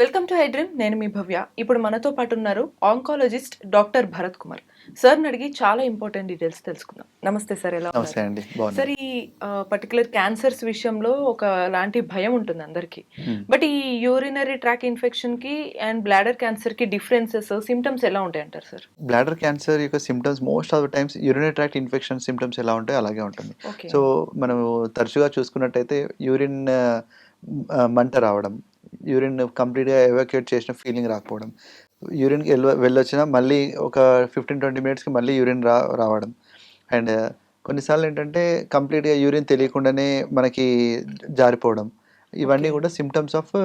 Welcome to iDream నేను మీ భవ్య. ఇప్పుడు మనతో పాటు ఉన్నారు ఆంకాలజిస్ట్ డాక్టర్ భరత్ కుమార్. సార్ని అడిగి చాలా ఇంపార్టెంట్ డీటెయిల్స్ తెలుసుకుందాం. నమస్తే సార్ ఎలా అండి సార్ ఈ పర్టికులర్ క్యాన్సర్స్ విషయంలో ఒక లాంటి భయం ఉంటుంది అందరికి. బట్ ఈ యూరినరీ ట్రాక్ ఇన్ఫెక్షన్కి అండ్ బ్లాడర్ క్యాన్సర్కి డిఫరెన్సెస్ సిమ్టమ్స్ ఎలా ఉంటాయి అంటారు సార్? బ్లాడర్ క్యాన్సర్ యొక్క symptoms most of the times urinary tract infection symptoms ఎలా ఉంటాయో అలాగే ఉంటుంది. సో మనము తరచుగా చూసుకున్నట్టయితే యూరిన్ మంట రావడం యూరిన్ కంప్లీట్గా ఎవాక్యుయేట్ చేసిన ఫీలింగ్ రాకపోవడం. యూరిన్కి వెళ్ళ వెళ్ళొచ్చినా మళ్ళీ ఒక ఫిఫ్టీన్ ట్వంటీ మినిట్స్కి మళ్ళీ యూరిన్ రా రావడం. అండ్ కొన్నిసార్లు ఏంటంటే కంప్లీట్గా యూరిన్ తెలియకుండానే మనకి జారిపోవడం. ఇవన్నీ. కూడా symptoms of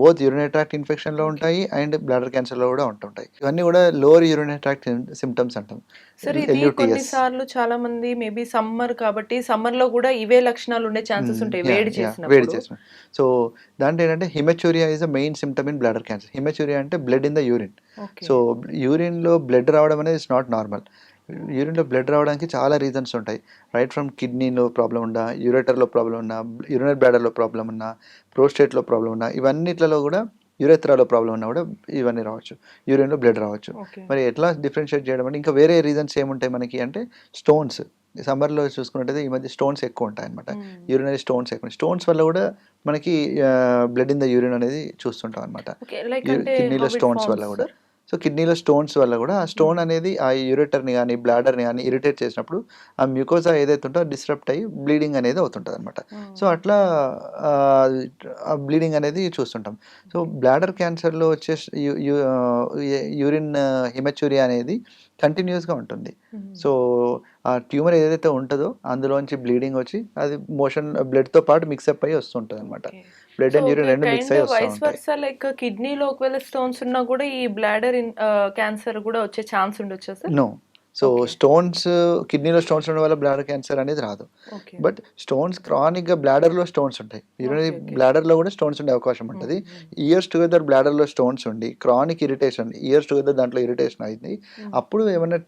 both urinary tract ఇన్ఫెక్షన్లో ఉంటాయి అండ్ బ్లాడర్ క్యాన్సర్లో కూడా ఉంటుంటాయి. ఇవన్నీ కూడా లోవర్ యూరినరీ ట్రాక్ట్ సిమ్టమ్స్ అంటాం. సార్ ఇది. కొన్నిసార్లు చాలా మంది మేబీ సమ్మర్ కాబట్టి సమ్మర్లో కూడా ఇవే లక్షణాలు ఉండే ఛాన్సెస్ మ్మ్. ఉంటాయి వేడి yeah, వేడి చేసిన. సో దాంట్లో ఏంటంటే hematuria is the main symptom in bladder cancer hematuria అంటే blood in the urine so యూరిన్లో blood రావడం అనేది ఇట్స్ నాట్ నార్మల్ యూరిన్లో బ్లడ్ రావడానికి చాలా రీజన్స్ ఉంటాయి. రైట్ ఫ్రమ్ కిడ్నీలో ప్రాబ్లం ఉన్నా యూరేటర్లో ప్రాబ్లం ఉన్నా యూరినరీ బ్లాడర్లో ప్రాబ్లం ఉన్నా ప్రోస్టేట్లో ప్రాబ్లం ఉన్నా ఇవన్నిట్లలో కూడా యూరెత్రాలో ప్రాబ్లం ఉన్నా కూడా ఇవన్నీ రావచ్చు. యూరిన్లో బ్లడ్ రావచ్చు. మరి ఎట్లా డిఫరెన్షియేట్ చేయడం అంటే ఇంకా వేరే రీజన్స్ ఏముంటాయి మనకి అంటే స్టోన్స్ సమ్మర్లో చూసుకున్నట్టయితే ఈ మధ్య స్టోన్స్ ఎక్కువ ఉంటాయి అనమాట యూరినరీ స్టోన్స్ ఎక్కువ స్టోన్స్ వల్ల కూడా మనకి బ్లడ్ ఇన్ ద యూరిన్ అనేది చూస్తుంటాం అనమాట కిడ్నీలో స్టోన్స్ వల్ల కూడా? సో కిడ్నీలో స్టోన్స్ వల్ల కూడా ఆ స్టోన్ అనేది ఆ యూరేటర్ని కానీ బ్లాడర్ని కానీ ఇరిటేట్ చేసినప్పుడు ఆ మ్యూకోజా ఏదైతే ఉంటుందో డిస్టర్బ్ అయ్యి బ్లీడింగ్ అనేది అవుతుంటుంది అనమాట మ్మ్. సో అట్లా ఆ బ్లీడింగ్ అనేది చూస్తుంటాం సో బ్లాడర్ క్యాన్సర్లో వచ్చే యూరిన్ హిమెచ్యూరియా అనేది కంటిన్యూస్గా ఉంటుంది మ్మ్. సో ఆ ట్యూమర్ ఏదైతే ఉంటుందో అందులోంచి బ్లీడింగ్ వచ్చి అది మోషన్ బ్లడ్తో పాటు మిక్సప్ అయ్యి వస్తుంటుంది అనమాట. బ్లడ్ అండ్ యూరిన్ రెండు మిక్స్ అయ్యి వైస్ వర్సా లైక్ కిడ్నీలో ఒకవేళ స్టోన్స్ ఉన్నా కూడా ఈ బ్లాడర్ క్యాన్సర్ కూడా వచ్చే ఛాన్స్ ఉండొచ్చా సార్ నో సో. స్టోన్స్ కిడ్నీలో స్టోన్స్ ఉండడం వల్ల బ్లాడర్ క్యాన్సర్ అనేది రాదు. బట్ స్టోన్స్ క్రానిక్గా బ్లాడర్లో స్టోన్స్ ఉంటాయి. యూరినరీ. బ్లాడర్లో కూడా స్టోన్స్ ఉండే అవకాశం ఉంటుంది. ఇయర్స్ టుగెదర్ బ్లాడర్లో స్టోన్స్ ఉండి క్రానిక్ ఇరిటేషన్ ఇయర్స్ టుగెదర్ దాంట్లో ఇరిటేషన్ అయింది. అప్పుడు ఏమైనా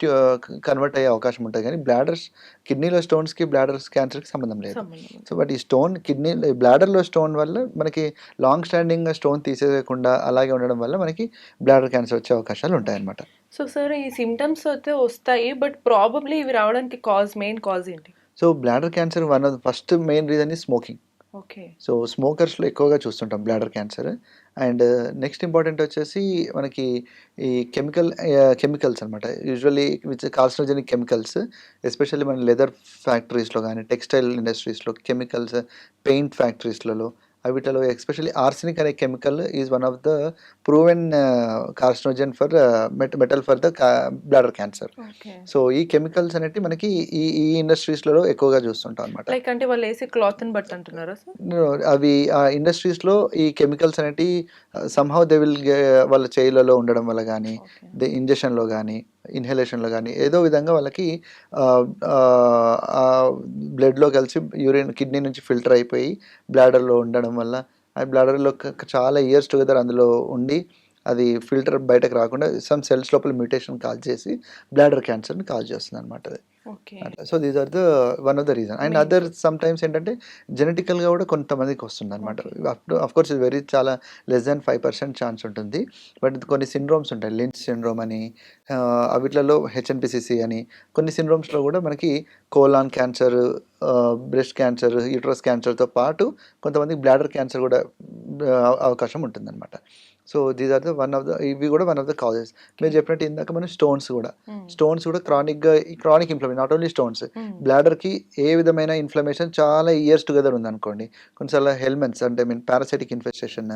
కన్వర్ట్ అయ్యే అవకాశం ఉంటుంది. కానీ బ్లాడర్స్ కిడ్నీలో స్టోన్స్కి బ్లాడర్స్ క్యాన్సర్కి సంబంధం లేదు. సో బట్ ఈ స్టోన్ కిడ్నీ బ్లాడర్లో స్టోన్ వల్ల మనకి లాంగ్ స్టాండింగ్ స్టోన్ తీసేయకుండా అలాగే ఉండడం వల్ల మనకి బ్లాడర్ క్యాన్సర్ వచ్చే అవకాశాలు ఉంటాయి అన్నమాట సో సార్ ఈ సిమ్టమ్స్ అయితే వస్తాయి బట్ ప్రాబబ్లీ ఇవి రావడానికి కాజ్ మెయిన్ కాజ్ ఏంటి? So bladder cancer one of first main reason ఈ స్మోకింగ్ ఓకే సో స్మోకర్స్లో ఎక్కువగా చూస్తుంటాం bladder cancer and next important వచ్చేసి మనకి ఈ కెమికల్ కెమికల్స్ అనమాట usually which carcinogenic chemicals especially మన లెదర్ ఫ్యాక్టరీస్లో కానీ టెక్స్టైల్ ఇండస్ట్రీస్లో కెమికల్స్ పెయింట్ ఫ్యాక్టరీస్లలో వీటిలో ఎస్పెషల్లీ ఆర్సెనిక్ అనే chemical is one of the proven carcinogen for metal for the bladder cancer so ఈ కెమికల్స్ అనేవి మనకి ఈ ఈ ఇండస్ట్రీస్లలో ఎక్కువగా చూస్తుంటాం అనమాట లైక్ అంటే వాళ్ళు వేసే క్లాత్ బట్టి అంటున్నారా అవి ఆ ఇండస్ట్రీస్లో ఈ కెమికల్స్ అనేటి సంహౌ దే విల్ వాళ్ళ చేయిలలో ఉండడం వల్ల కానీ ఇంజెక్షన్లో కానీ ఇన్హలేషన్లో కానీ ఏదో విధంగా వాళ్ళకి బ్లడ్లో కలిసి యూరిన్ కిడ్నీ నుంచి ఫిల్టర్ అయిపోయి బ్లాడర్లో ఉండడం వల్ల ఆ బ్లాడర్లో చాలా ఇయర్స్ టుగెదర్ అందులో ఉండి అది ఫిల్టర్ బయటకు రాకుండా సమ్ సెల్స్ లోపల మ్యూటేషన్ కాల్ చేసి బ్లాడర్ క్యాన్సర్ని కాల్ చేస్తుంది అనమాట అది. So these are the one of the reason and other some times ఏంటంటే జెనెటికల్గా కూడా కొంతమందికి వస్తుంది అనమాట అఫ్ కోర్స్ ఇది వెరీ చాలా less than five percent chance ఉంటుంది. బట్ కొన్ని సిండ్రోమ్స్ ఉంటాయి. లిన్స్ సిండ్రోమ్ అని ఆ, అవిట్లలో హెచ్ఎన్పిసిసి అని కొన్ని సిండ్రోమ్స్లో కూడా మనకి colon cancer breast cancer uterus క్యాన్సర్తో పాటు కొంతమందికి బ్లాడర్ క్యాన్సర్ కూడా అవకాశం ఉంటుందన్నమాట. So these are the one of the ఇవి కూడా వన్ ఆఫ్ ద కాజెస్ మీరు చెప్పినట్టు ఇందాక మనం స్టోన్స్ కూడా. స్టోన్స్ కూడా క్రానిక్గా chronic inflammation not only stones బ్లాడర్కి ఏ విధమైన ఇన్ఫ్లమేషన్ చాలా ఇయర్స్ టుగెదర్ ఉందనుకోండి. కొన్నిసార్లు హెల్మెట్స్ అంటే మీన్ పారాసైటిక్ ఇన్ఫెస్టేషన్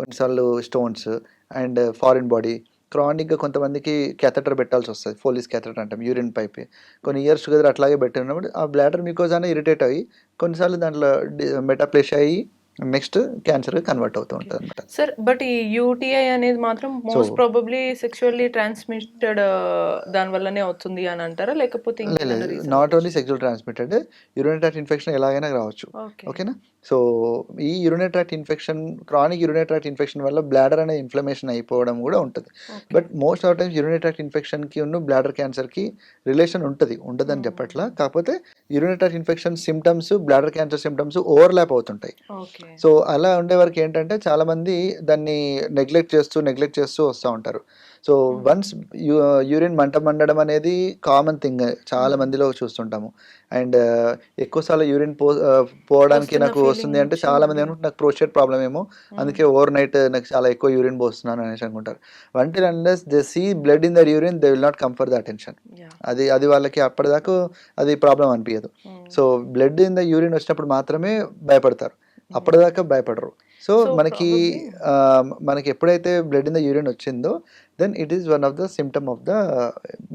కొన్నిసార్లు స్టోన్స్ అండ్ ఫారిన్ బాడీ క్రానిక్గా కొంతమందికి క్యాథెటర్ పెట్టాల్సి వస్తుంది. ఫోలీస్ క్యాథెటర్ అంటాం యూరిన్ పైప్ కొన్ని ఇయర్స్ టుగెదర్ అట్లాగే పెట్టినప్పుడు ఆ బ్లాడర్ మీకోజానే ఇరిటేట్ అయ్యి కొన్నిసార్లు దాంట్లో మెటాప్లేష్ అయ్యి నెక్స్ట్ క్యాన్సర్ కన్వర్ట్ అవుతూ ఉంటుంది అనమాట సార్ బట్ ఈ యూటీఐ అనేది మాత్రం మోస్ట్ ప్రాబబ్లీ సెక్షువల్లీ ట్రాన్స్మిటెడ్ దాని వల్లనే అవుతుంది అని అంటారా? లేకపోతే not only sexual transmitted urinary infection ఎలాగైనా రావచ్చు. ఓకే ఓకేనా సో ఈ urinary tract infection chronic urinary tract infection వల్ల బ్లాడర్ అనే ఇన్ఫ్లమేషన్ అయిపోవడం కూడా ఉంటుంది. But most of times urinary tract ఇన్ఫెక్షన్కి ఉన్న బ్లాడర్ క్యాన్సర్కి రిలేషన్ ఉంటుంది ఉండదని చెప్పట్లా. కాకపోతే urinary tract infection symptoms bladder cancer symptoms overlap అవుతుంటాయి. సో అలా ఉండే వరకు ఏంటంటే చాలా మంది దాన్ని నెగ్లెక్ట్ చేస్తూ నెగ్లెక్ట్ చేస్తూ వస్తూ ఉంటారు. So Hmm. వన్స్ యూరిన్ మంట మండడం అనేది కామన్ థింగ్ చాలా Hmm. మందిలో చూస్తుంటాము. అండ్ ఎక్కువసార్లు యూరిన్ పో పోవడానికి నాకు వస్తుంది అంటే చాలా మంది అనుకుంటే నాకు ప్రోస్టేట్ ప్రాబ్లం ఏమో అందుకే ఓవర్ నైట్ నాకు చాలా ఎక్కువ యూరిన్ పోస్తున్నాను అనేసి అనుకుంటారు. Until unless they see blood in that urine they will not come for the attention అది అది వాళ్ళకి అప్పటిదాకా అది ప్రాబ్లం అనిపించదు so blood in the urine వచ్చినప్పుడు మాత్రమే భయపడతారు. అప్పటిదాకా భయపడరు. సో మనకి మనకి ఎప్పుడైతే బ్లడ్ ఇన్ ద యూరిన్ వచ్చిందో then it is one of the symptom of the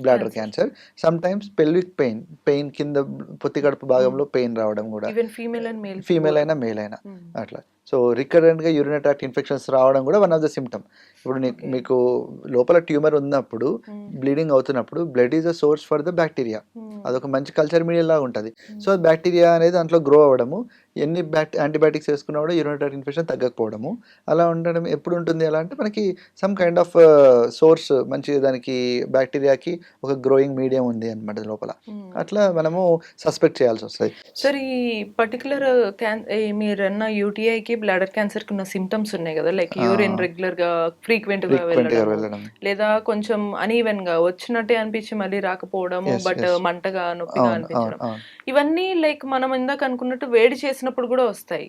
bladder. Cancer sometimes pelvic pain pain కింద పొత్తి కడుపు భాగంలో పెయిన్ రావడం కూడా. ఫీమేల్ అండ్ మేల్ ఫీమేల్ అయినా మేల్ అయినా. అట్లా. సో రికరెంట్గా యూరినరీ ట్రాక్ట్ ఇన్ఫెక్షన్స్ రావడం కూడా వన్ ఆఫ్ ద సిమ్టమ్ ఇప్పుడు. మీకు లోపల ట్యూమర్ ఉన్నప్పుడు బ్లీడింగ్ అవుతున్నప్పుడు blood is a source for the bacteria. అదొక మంచి కల్చర్ మీడియా లాగా ఉంటుంది. సో బ్యాక్టీరియా అనేది దాంట్లో గ్రో అవ్వడము ఎన్ని బ్యాక్ యాంటీబయాటిక్స్ వేసుకున్నా కూడా యూరినరీ ట్రాక్ట్ ఇన్ఫెక్షన్ తగ్గకపోవడము. అలా ఉండడం ఎప్పుడు ఉంటుంది ఎలా అంటే మనకి సమ్ కైండ్ ఆఫ్ సోర్స్ మంచి దానికి బ్యాక్టీరియాకి ఒక గ్రోయింగ్ మీడియం ఉంది అనమాట లోపల. అట్లా మనము సస్పెక్ట్ చేయాల్సి వస్తుంది. సార్ ఈ పర్టికులర్ క్యాన్ మీరన్న యూటీఐకి బ్లాడర్ క్యాన్సర్కి ఉన్న సిమ్టమ్స్ ఉన్నాయి కదా లైక్. యూరిన్ రెగ్యులర్గా ఫ్రీక్వెంట్గా వెళ్ళడం లేదా కొంచెం అనీవెన్గా వచ్చినట్టే అనిపించి మళ్ళీ రాకపోవడము Yes, బట్. మంటగా నొప్పిగా అనిపించడం. ఇవన్నీ లైక్ మనం ఇందాక అనుకున్నట్టు వేడి చేసినప్పుడు కూడా వస్తాయి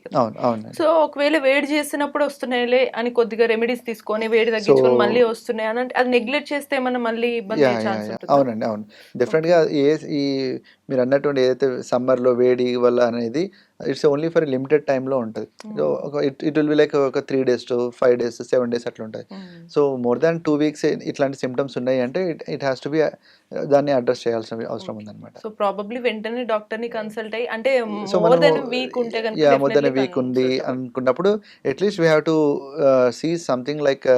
సో ఒకవేళ వేడి చేసినప్పుడు వస్తున్నాయిలే అని కొద్దిగా రెమెడీస్ తీసుకొని వేడి తగ్గించుకొని మళ్ళీ వస్తున్నాయి అని అంటే అది నెగ్లెక్ట్ చేస్తే మనం మళ్ళీ ఇబ్బంది అవునండి అవును. డెఫినెట్గా ఏ ఈ మీరు అన్నటువంటి ఏదైతే సమ్మర్లో వేడి వల్ల అనేది ఇట్స్ ఓన్లీ ఫర్ లిమిటెడ్ టైంలో ఉంటుంది. సో ఒక it it will be like ఒక three days to five days seven days అట్లా ఉంటుంది. So more than two weeks ఇట్లాంటి సిమ్టమ్స్ ఉన్నాయి అంటే it it has to be దాన్ని అడ్రస్ చేయాల్సిన అవసరం ఉందన్నమాట. సో ప్రాబబ్లీ వెంటనే డాక్టర్ని కన్సల్ట్ అయ్యి అంటే సో మోర్ దెన్ వీక్ ఉంటే యా మోర్ దెన్ వీక్ ఉంది. అనుకున్నప్పుడు at least we have to see something like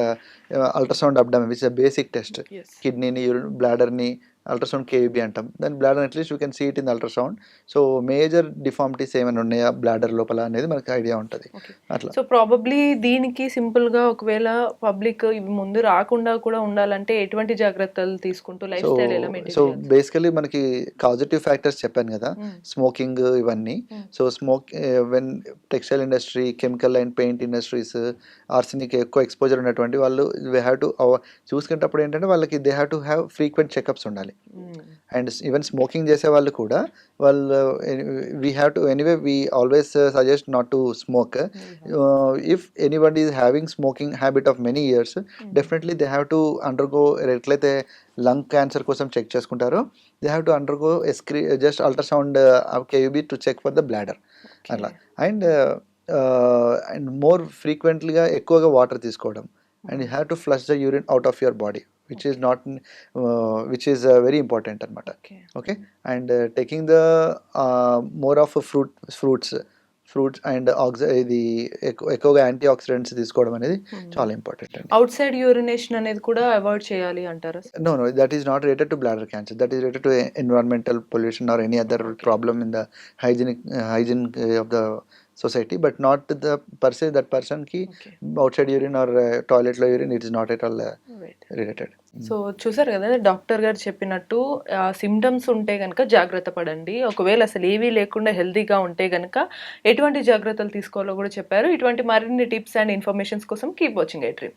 ultrasound abdomen which basic test. కిడ్నీని బ్లాడర్ని అల్ట్రాసౌండ్ కేబీ అంటాం. దాని bladder at least you can see it in ultrasound so major deformities ఏమైనా ఉన్నాయా bladder లోపల అనేది మనకి ఐడియా ఉంటుంది. అట్లా. సో ప్రాబబ్లీ దీనికి సింపుల్గా ఒకవేళ పబ్లిక్ ఇవి ముందు రాకుండా కూడా ఉండాలంటే ఎటువంటి జాగ్రత్తలు తీసుకుంటూ లైఫ్ సో స్టైల్ ఎలా సో బేసికలీ మనకి కాజిటివ్ ఫ్యాక్టర్స్ చెప్పాను కదా. స్మోకింగ్ ఇవన్నీ. Hmm. So smoke when textile industry chemical and paint industries arsenic ఎక్కువ ఎక్స్పోజర్ ఉన్నటువంటి వాళ్ళు వీ హ్యావ్ టు చూసుకునేటప్పుడు ఏంటంటే వాళ్ళకి they have to have frequent checkups ఉండాలి. అండ్ ఈవెన్ స్మోకింగ్ చేసే వాళ్ళు కూడా వాళ్ళు we have to anyway we always suggest not to smoke if anybody is having smoking habit of many years definitely they have to undergo ఎట్లయితే lung cancer కోసం check చేసుకుంటారో they have to undergo ఎస్క్రీ just ultrasound KUB to check for the bladder అట్లా. And and more ఫ్రీక్వెంట్లీగా ఎక్కువగా water తీసుకోవడం. And you have to flush the urine out of your body which is not which is very important అనమాట okay and taking the more of fruit fruits fruits and oxy ఇది ఎక్కువ ఎక్కువగా anti oxidants తీసుకోవడం అనేది hmm. చాలా important అండి. Out side urination అనేది కూడా అవాయిడ్ చేయాలి అంటారు no no that is not related to bladder cancer that is related to environmental pollution or any other problem in the hygienic hygiene of the society, but not the per se that person ki Okay. outside urine or uh, toilet lo urine. It is not at all uh, related. So చూసారు కదా doctor గారు చెప్పినట్టు symptoms ఉంటే కనుక జాగ్రత్త పడండి ఒకవేళ అసలు ఏవీ లేకుండా హెల్తీగా ఉంటే కనుక ఎటువంటి జాగ్రత్తలు తీసుకోవాలో కూడా చెప్పారు ఇటువంటి మరిన్ని టిప్స్ అండ్ ఇన్ఫర్మేషన్స్ కోసం కీప్ వాచింగ్ ఐ డ్రీమ్